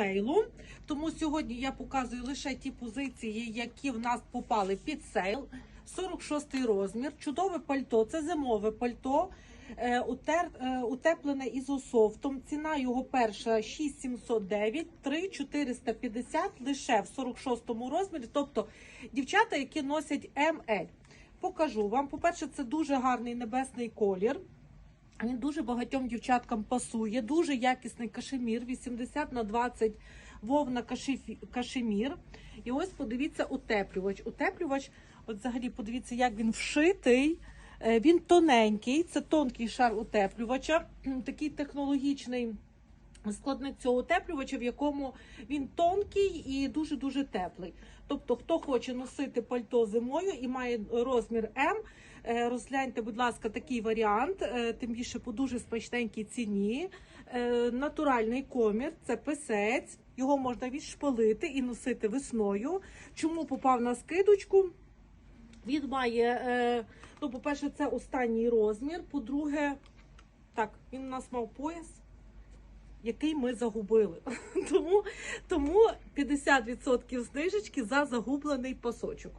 сейлу. Тому сьогодні я показую лише ті позиції, які в нас попали під сейл. 46 розмір, чудове пальто, це зимове пальто. е, е, Утеплене ізософтом. Ціна його перша 6709, 3450 лише в 46 розмірі. Тобто дівчата, які носять МЛ. Покажу вам. По-перше, це дуже гарний небесний колір. Він дуже багатьом дівчаткам пасує. Дуже якісний кашемір, 80 на 20 вовна кашемір. І ось подивіться утеплювач. Утеплювач, от взагалі подивіться, як він вшитий. Е, Він тоненький, це тонкий шар утеплювача, такий технологічний складник цього утеплювача, в якому він тонкий і дуже дуже теплий. Тобто, хто хоче носити пальто зимою і має розмір М, е, розгляньте, будь ласка, такий варіант, е, тим більше по дуже смачненькій ціні. Е, Натуральний комір, це писець. Його можна відшпалити і носити весною. Чому попав на скидочку? Він має, ну, по-перше, це останній розмір. По-друге, так, він у нас мав пояс, який ми загубили. тому, тому 50% знижечки за загублений пасочок.